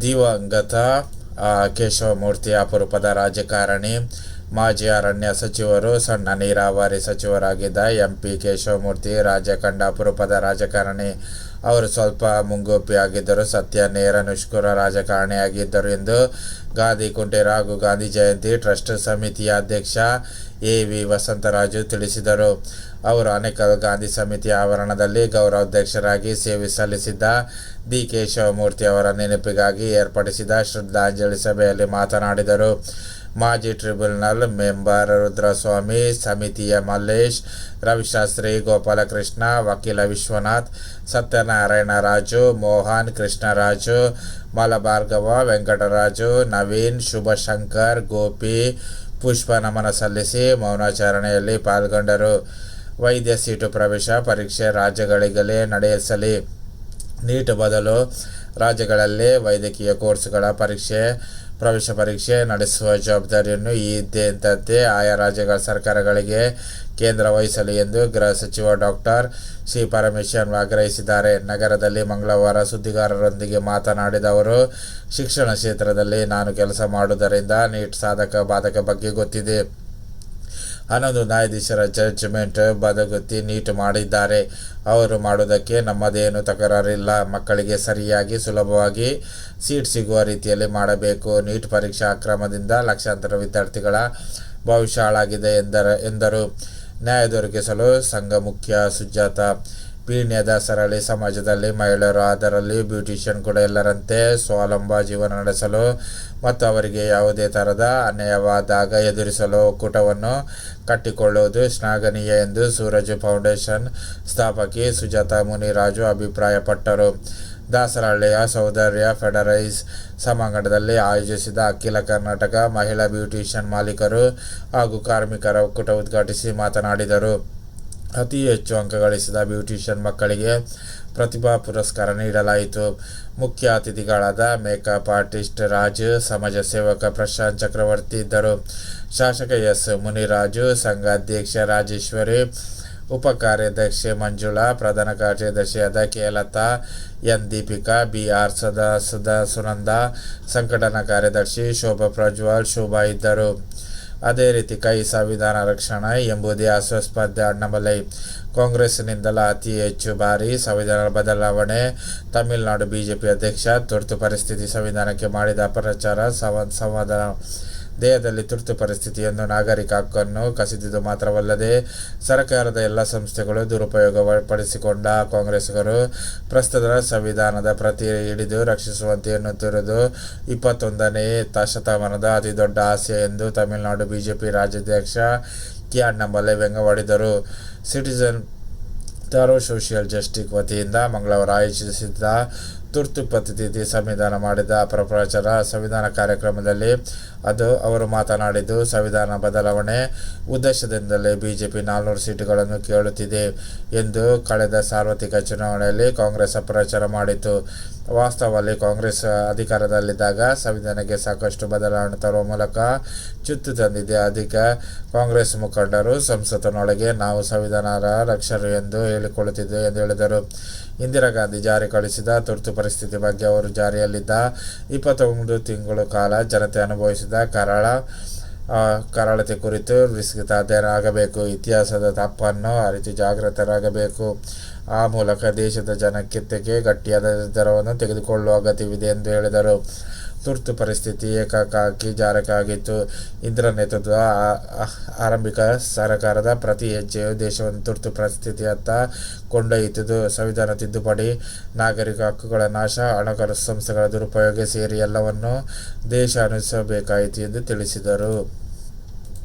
ದಿವಂಗತ ಕೇಶವಮೂರ್ತಿ ಅಪರೂಪದ ರಾಜಕಾರಣಿ. ಮಾಜಿ ಅರಣ್ಯ ಸಚಿವರು, ಸಣ್ಣ ನೀರಾವರಿ ಸಚಿವರಾಗಿದ್ದ ಎಂ ಪಿ ಕೇಶವಮೂರ್ತಿ ರಾಜ್ಯ ಕಂಡ ಅಪರೂಪದ ರಾಜಕಾರಣಿ. ಅವರು ಸ್ವಲ್ಪ ಮುಂಗೋಪಿಯಾಗಿದ್ದರು ಸತ್ಯ, ನೇರ, ನಿಷ್ಕುರ ರಾಜಕಾರಣಿಯಾಗಿದ್ದರು ಎಂದು ಗಾಂಧಿ ಕುಂಟೆ ಹಾಗೂ ಗಾಂಧಿ ಜಯಂತಿ ಟ್ರಸ್ಟ್ ಸಮಿತಿಯ ಅಧ್ಯಕ್ಷ ಎ ವಿ ವಸಂತರಾಜು ತಿಳಿಸಿದರು. ಅವರು ಅನೇಕ ಗಾಂಧಿ ಸಮಿತಿಯ ಆವರಣದಲ್ಲಿ ಗೌರವಾಧ್ಯಕ್ಷರಾಗಿ ಸೇವೆ ಸಲ್ಲಿಸಿದ್ದ ಡಿ ಕೆ ಶಿವಮೂರ್ತಿ ಅವರ ನೆನಪಿಗಾಗಿ ಏರ್ಪಡಿಸಿದ ಶ್ರದ್ಧಾಂಜಲಿ ಸಭೆಯಲ್ಲಿ ಮಾತನಾಡಿದರು. ಮಾಜಿ ಟ್ರಿಬ್ಯುನಲ್ ಮೆಂಬರ್ ರುದ್ರಸ್ವಾಮಿ, ಸಮಿತಿಯ ಮಲ್ಲೇಶ್, ರವಿಶಾಸ್ತ್ರಿ, ಗೋಪಾಲಕೃಷ್ಣ, ವಕೀಲ ವಿಶ್ವನಾಥ್, ಸತ್ಯನಾರಾಯಣ ರಾಜು, ಮೋಹನ್ ಕೃಷ್ಣರಾಜು, ಮಲಭಾರ್ಗವ, ವೆಂಕಟರಾಜು, ನವೀನ್, ಶುಭಶಂಕರ್, ಗೋಪಿ ಪುಷ್ಪ ನಮನ ಸಲ್ಲಿಸಿ ಮೌನಾಚರಣೆಯಲ್ಲಿ ಪಾಲ್ಗೊಂಡರು. ವೈದ್ಯ ಸೀಟು ಪ್ರವೇಶ ಪರೀಕ್ಷೆ ರಾಜ್ಯಗಳಿಗಲೇ ನಡೆಸಲಿ. ನೀಟ್ ಬದಲು ರಾಜ್ಯಗಳಲ್ಲಿ ವೈದ್ಯಕೀಯ ಕೋರ್ಸ್ಗಳ ಪರೀಕ್ಷೆ ಪ್ರವೇಶ ಪರೀಕ್ಷೆ ನಡೆಸುವ ಜವಾಬ್ದಾರಿಯನ್ನು ಈ ಇದ್ದಂತೆ ಆಯಾ ರಾಜ್ಯಗಳ ಸರ್ಕಾರಗಳಿಗೆ ಕೇಂದ್ರ ವಹಿಸಲಿ ಎಂದು ಗೃಹ ಸಚಿವ ಡಾಕ್ಟರ್ ಸಿ. ಪರಮೇಶ್ವರ್ ಆಗ್ರಹಿಸಿದ್ದಾರೆ. ನಗರದಲ್ಲಿ ಮಂಗಳವಾರ ಸುದ್ದಿಗಾರರೊಂದಿಗೆ ಮಾತನಾಡಿದ ಅವರು, ಶಿಕ್ಷಣ ಕ್ಷೇತ್ರದಲ್ಲಿ ನಾನು ಕೆಲಸ ಮಾಡುವುದರಿಂದ ನೀಟ್ ಸಾಧಕ, ಬಾಧಕ ಬಗ್ಗೆ ಗೊತ್ತಿದೆ. ಹನ್ನೊಂದು ನ್ಯಾಯಾಧೀಶರ ಜಡ್ಜ್ಮೆಂಟ್ ಬದಗುತ್ತಿ ನೀಟ್ ಮಾಡಿದ್ದಾರೆ. ಅವರು ಮಾಡುವುದಕ್ಕೆ ನಮ್ಮದೇನು ತಕರಾರಿಲ್ಲ. ಮಕ್ಕಳಿಗೆ ಸರಿಯಾಗಿ ಸುಲಭವಾಗಿ ಸೀಟ್ ಸಿಗುವ ರೀತಿಯಲ್ಲಿ ಮಾಡಬೇಕು. ನೀಟ್ ಪರೀಕ್ಷಾ ಅಕ್ರಮದಿಂದ ಲಕ್ಷಾಂತರ ವಿದ್ಯಾರ್ಥಿಗಳ ಭವಿಷ್ಯ ಹಾಳಾಗಿದೆ ಎಂದರ ಎಂದರು. ನ್ಯಾಯ ದೊರಕಿಸಲು ಸಂಘ ಮುಖ್ಯ ಸುಜಾತ ಪೀಣ್ಯದ ಸರಳಿ ಸಮಾಜದಲ್ಲಿ ಮಹಿಳೆಯರು ಅದರಲ್ಲಿ ಬ್ಯೂಟಿಷಿಯನ್ ಕೂಡ ಎಲ್ಲರಂತೆ ಸ್ವಾವಲಂಬ ಜೀವನ ನಡೆಸಲು ಮತ್ತು ಅವರಿಗೆ ಯಾವುದೇ ಥರದ ಅನ್ಯಾಯವಾದಾಗ ಎದುರಿಸಲು ಒಕ್ಕೂಟವನ್ನು ಕಟ್ಟಿಕೊಳ್ಳುವುದು ಶ್ಲಾಘನೀಯ ಎಂದು ಸೂರಜ್ ಫೌಂಡೇಶನ್ ಸ್ಥಾಪಕಿ ಸುಜಾತಾ ಮುನಿರಾಜು ಅಭಿಪ್ರಾಯಪಟ್ಟರು. ದಾಸರಹಳ್ಳಿಯ ಸೌಂದರ್ಯ ಫೆಡರೈಸ್ ಸಭಾಂಗಣದಲ್ಲಿ ಆಯೋಜಿಸಿದ ಅಖಿಲ ಕರ್ನಾಟಕ ಮಹಿಳಾ ಬ್ಯೂಟಿಷಿಯನ್ ಮಾಲೀಕರು ಹಾಗೂ ಕಾರ್ಮಿಕರ ಒಕ್ಕೂಟ ಉದ್ಘಾಟಿಸಿ ಮಾತನಾಡಿದರು. ಅತಿ ಹೆಚ್ಚು ಅಂಕ ಗಳಿಸಿದ ಬ್ಯೂಟಿಷಿಯನ್ ಮಕ್ಕಳಿಗೆ ಪ್ರತಿಭಾ ಪುರಸ್ಕಾರ ನೀಡಲಾಯಿತು. ಮುಖ್ಯ ಅತಿಥಿಗಳಾದ ಮೇಕಪ್ ಆರ್ಟಿಸ್ಟ್ ರಾಜ್, ಸಮಾಜ ಸೇವಕ ಪ್ರಶಾಂತ್ ಚಕ್ರವರ್ತಿ ಇದ್ದರು. ಶಾಸಕ ಎಸ್ ಮುನಿರಾಜು ಸಂಘ ಅಧ್ಯಕ್ಷ ರಾಜೇಶ್ವರಿ ಉಪ ಕಾರ್ಯದರ್ಶಿ ಮಂಜುಳಾ, ಪ್ರಧಾನ ಕಾರ್ಯದರ್ಶಿಯಾದ ಕೇಲತಾ, ಎನ್ ದೀಪಿಕಾ, ಬಿ ಆರ್ ಸದಾ ಸದಾ ಸುನಂದ, ಸಂಘಟನಾ ಕಾರ್ಯದರ್ಶಿ ಶೋಭಾ ಪ್ರಜ್ವಲ್ ಶೋಭಾ ಇದ್ದರು. ಅದೇ ರೀತಿ ಕೈ ಸಂವಿಧಾನ ರಕ್ಷಣೆ ಎಂಬುದೇ ಅಸ್ವಸ್ಪರ್ಧೆ ಅಣ್ಣಾಮಲೈ ಕಾಂಗ್ರೆಸ್ನಿಂದಲೂ ಅತಿ ಹೆಚ್ಚು ಬಾರಿ ಸಂವಿಧಾನ ಬದಲಾವಣೆ. ತಮಿಳುನಾಡು ಬಿಜೆಪಿ ಅಧ್ಯಕ್ಷ ತುರ್ತು ಪರಿಸ್ಥಿತಿ ಸಂವಿಧಾನಕ್ಕೆ ಮಾಡಿದ ಅಪಪ್ರಚಾರ ಸವ ಸಂವಾದ ದೇಹದಲ್ಲಿ ತುರ್ತು ಪರಿಸ್ಥಿತಿಯನ್ನು ನಾಗರಿಕ ಹಕ್ಕನ್ನು ಕಸಿದಿದ್ದು ಮಾತ್ರವಲ್ಲದೆ ಸರ್ಕಾರದ ಎಲ್ಲ ಸಂಸ್ಥೆಗಳು ದುರುಪಯೋಗಪಡಿಸಿಕೊಂಡ ಕಾಂಗ್ರೆಸ್ಗರು ಪ್ರಸ್ತುತ ಸಂವಿಧಾನದ ಪ್ರತಿ ಹಿಡಿದು ರಕ್ಷಿಸುವಂತೆ ಎನ್ನುತ್ತಿರುವುದು ಇಪ್ಪತ್ತೊಂದನೇ ಶತಮಾನದ ಅತಿದೊಡ್ಡ ಆಸೆ ಎಂದು ತಮಿಳುನಾಡು ಬಿಜೆಪಿ ರಾಜ್ಯಾಧ್ಯಕ್ಷ ಕೆ ಅಣ್ಣಾಮಲೈ ವ್ಯಂಗ್ಯವಾಡಿದರು. ಸಿಟಿಜನ್ ತಾರೋ ಸೋಷಿಯಲ್ ಜಸ್ಟಿಸ್ ವತಿಯಿಂದ ಮಂಗಳವಾರ ಆಯೋಜಿಸಿದ್ದ ತುರ್ತು ಪರಿಸ್ಥಿತಿ ಸಂವಿಧಾನ ಮಾಡಿದ ಪ್ರಪ್ರಚಾರ, ಸಂವಿಧಾನ ಕಾರ್ಯಕ್ರಮದಲ್ಲಿ ಅದು ಅವರು ಮಾತನಾಡಿದ್ದು, ಸಂವಿಧಾನ ಬದಲಾವಣೆ ಉದ್ದೇಶದಿಂದಲೇ ಬಿಜೆಪಿ ನಾಲ್ನೂರು ಸೀಟುಗಳನ್ನು ಕೇಳುತ್ತಿದೆ ಎಂದು ಕಳೆದ ಸಾರ್ವತ್ರಿಕ ಚುನಾವಣೆಯಲ್ಲಿ ಕಾಂಗ್ರೆಸ್ ಪ್ರಚಾರ ಮಾಡಿತು ವಾಸ್ತವದಲ್ಲಿ ಕಾಂಗ್ರೆಸ್ ಅಧಿಕಾರದಲ್ಲಿದ್ದಾಗ ಸಂವಿಧಾನಕ್ಕೆ ಸಾಕಷ್ಟು ಬದಲಾವಣೆ ತರುವ ಮೂಲಕ ಚಿತ್ತು ತಂದಿದೆ. ಅಧಿಕ ಕಾಂಗ್ರೆಸ್ ಮುಖಂಡರು ಸಂಸತ್ತಿನೊಳಗೆ ನಾವು ಸಂವಿಧಾನ ರಕ್ಷರು ಎಂದು ಹೇಳಿಕೊಳ್ಳುತ್ತಿದ್ದೆ ಎಂದು ಹೇಳಿದರು. ಇಂದಿರಾ ಗಾಂಧಿ ಜಾರಿ ಕಳಿಸಿದ ತುರ್ತು ಪರಿಸ್ಥಿತಿ ಬಗ್ಗೆ ಅವರು ಜಾರಿಯಲ್ಲಿದ್ದ ಇಪ್ಪತ್ತೊಂದು ತಿಂಗಳು ಕಾಲ ಜನತೆ ಅನುಭವಿಸಿದ ಕರಾಳ ಕರಾಳತೆ ಕುರಿತು ವಿಸ್ತೃತ ಅಧ್ಯಯನ ಆಗಬೇಕು ಇತಿಹಾಸದ ತಪ್ಪನ್ನು ಅರಿತು ಜಾಗೃತರಾಗಬೇಕು. ಆ ಮೂಲಕ ದೇಶದ ಜನಕ್ಕೆ ಗಟ್ಟಿಯಾದ ನಿರ್ಧಾರವನ್ನು ತೆಗೆದುಕೊಳ್ಳುವ ಅಗತ್ಯವಿದೆ ಎಂದು ಹೇಳಿದರು. ತುರ್ತು ಪರಿಸ್ಥಿತಿ ಏಕಾಕಾಗಿ ಜಾರಕಾಗಿತ್ತು ಇಂದಿರಾ ನೇತೃತ್ವ ಆರಂಭಿಕ ಸರ್ಕಾರದ ಪ್ರತಿ ಹೆಜ್ಜೆಯು ದೇಶವನ್ನು ತುರ್ತು ಪರಿಸ್ಥಿತಿಯತ್ತ ಕೊಂಡೊಯ್ಯುತ್ತಿದ್ದು, ಸಂವಿಧಾನ ತಿದ್ದುಪಡಿ, ನಾಗರಿಕ ಹಕ್ಕುಗಳ ನಾಶ ಹಣಕಾಸು ಸಂಸ್ಥೆಗಳ ದುರುಪಯೋಗ ಸೇರಿ ಎಲ್ಲವನ್ನು ದೇಶ ಅನುಸರಿಸಬೇಕಾಯಿತು ಎಂದು ತಿಳಿಸಿದರು.